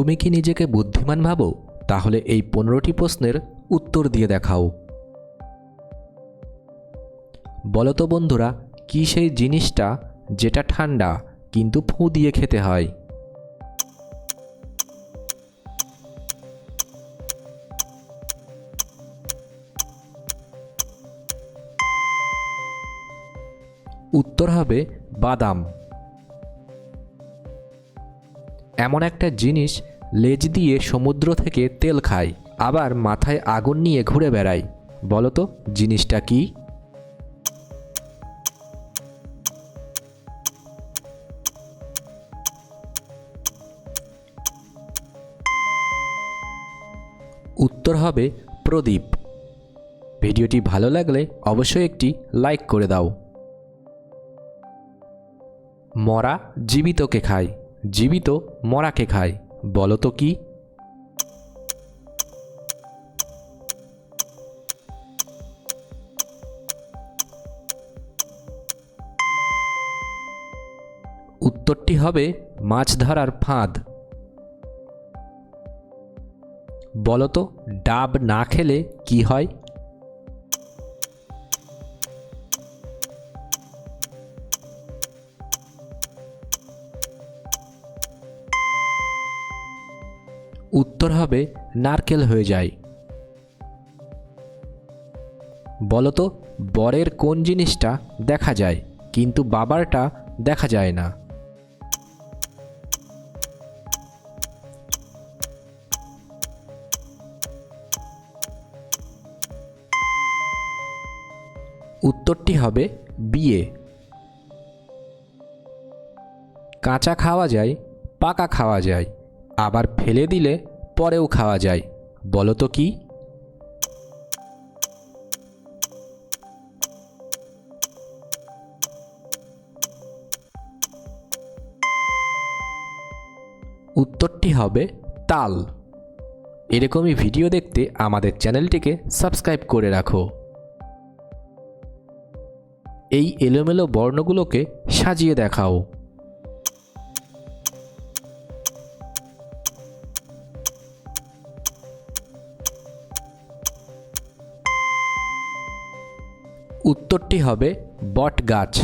তুমি কি নিজেকে বুদ্ধিমান ভাবো? তাহলে এই পনেরোটি প্রশ্নের উত্তর দিয়ে দেখাও। বলতো বন্ধুরা, কি সেই জিনিসটা যেটা ঠান্ডা কিন্তু ফু দিয়ে খেতে হয়? উত্তর হবে বাদাম। এমন একটা জিনিস লেজ দিয়ে সমুদ্র থেকে তেল খায়, আবার মাথায় আগুন নিয়ে ঘুরে বেড়ায়। বলো তো জিনিসটা কি? উত্তর হবে প্রদীপ। ভিডিওটি ভালো লাগলে অবশ্যই একটি লাইক করে দাও। মরা জীবিতকে খায়, জীবিত মরাকে খায়। বলো তো কি? উত্তরটি হবে মাছ ধরার ফাঁদ বলতো ডাব না খেলে কি হয়? উত্তর হবে, নারকেল হয়ে যায়। বলতো, বরের কোন জিনিসটা দেখা যায়, কিন্তু বাবারটা দেখা যায় না। উত্তরটি হবে, বিয়ে। কাঁচা খাওয়া যায়, পাকা খাওয়া যায়, আবার ফেলে দিলে পরেও খাওয়া যায়। বলো তো কি? উত্তরটি হবে তাল। এরকমই ভিডিও দেখতে আমাদের চ্যানেলটিকে সাবস্ক্রাইব করে রাখো। এই এলোমেলো বর্ণগুলোকে সাজিয়ে দেখাও। উত্তরটি হবে বট গাছ।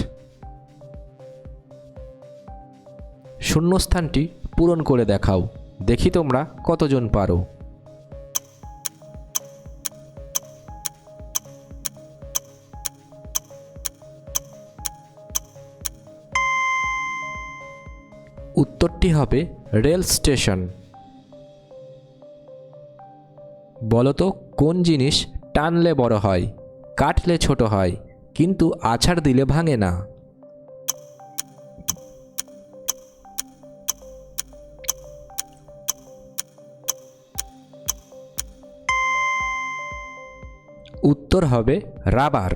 শূন্যস্থানটি পূরণ করে দেখাও। দেখি তোমরা কতজন পারো। উত্তরটি হবে রেল স্টেশন। বলো তো কোন জিনিস টানলে বড় হয়, কাটলে ছোট হয়? কিন্তু আছাড় দিলে ভাঙে না। উত্তর হবে রাবার।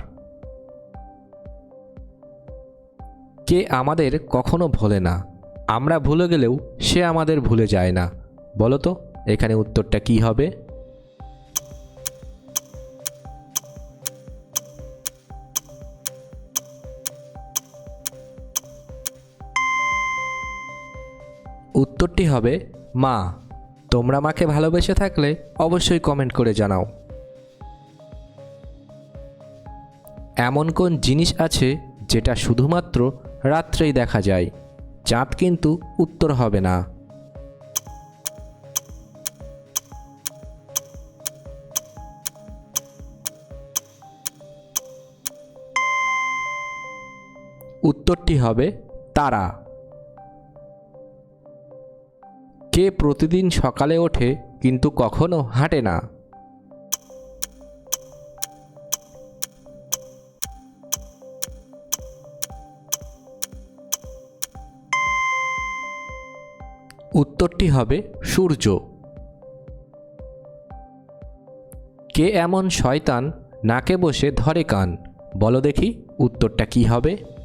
কে আমাদের কখনো ভোলে না। আমরা ভুলে গেলেও সে আমাদের ভুলে যায় না। বলো তো, এখানে উত্তরটা কি হবে? উত্তরটি হবে, মা, তোমরা মাকে ভালোবেসে থাকলে অবশ্যই কমেন্ট করে জানাও। এমন কোন জিনিস আছে যেটা শুধুমাত্র রাত্রেই দেখা যায়? চাঁদ কিন্তু উত্তর হবে না। উত্তরটি হবে, তারা। কে প্রতিদিন সকালে ওঠে, কিন্তু কখনো হাঁটে না। উত্তরটি হবে সূর্য। কে এমন শয়তান, নাকে বসে ধরে কান। বলো দেখি উত্তরটা কি হবে।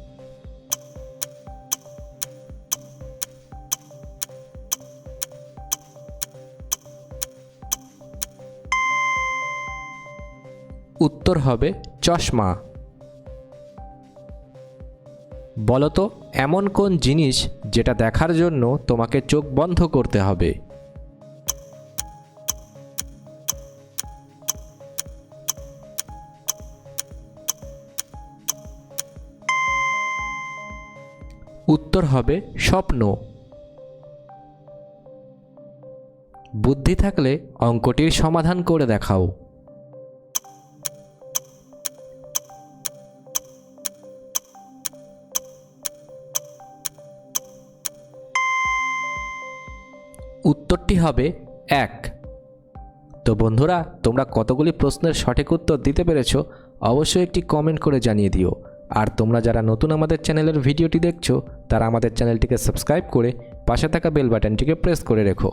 উত্তর হবে চশমা। বলতো, এমন কোন জিনিস যেটা দেখার জন্য তোমাকে চোখ বন্ধ করতে হবে? উত্তর হবে স্বপ্ন। বুদ্ধি থাকলে অঙ্কটির সমাধান করে দেখাও। উত্তরটি হবে এক। তো বন্ধুরা, তোমরা কতগুলি প্রশ্নের সঠিক উত্তর দিতে পেরেছ অবশ্যই একটি কমেন্ট করে জানিয়ে দিও। আর তোমরা যারা নতুন আমাদের চ্যানেলের ভিডিওটি দেখছ, তারা আমাদের চ্যানেলটিকে সাবস্ক্রাইব করে পাশে থাকা বেল বাটনটিকে প্রেস করে রেখো।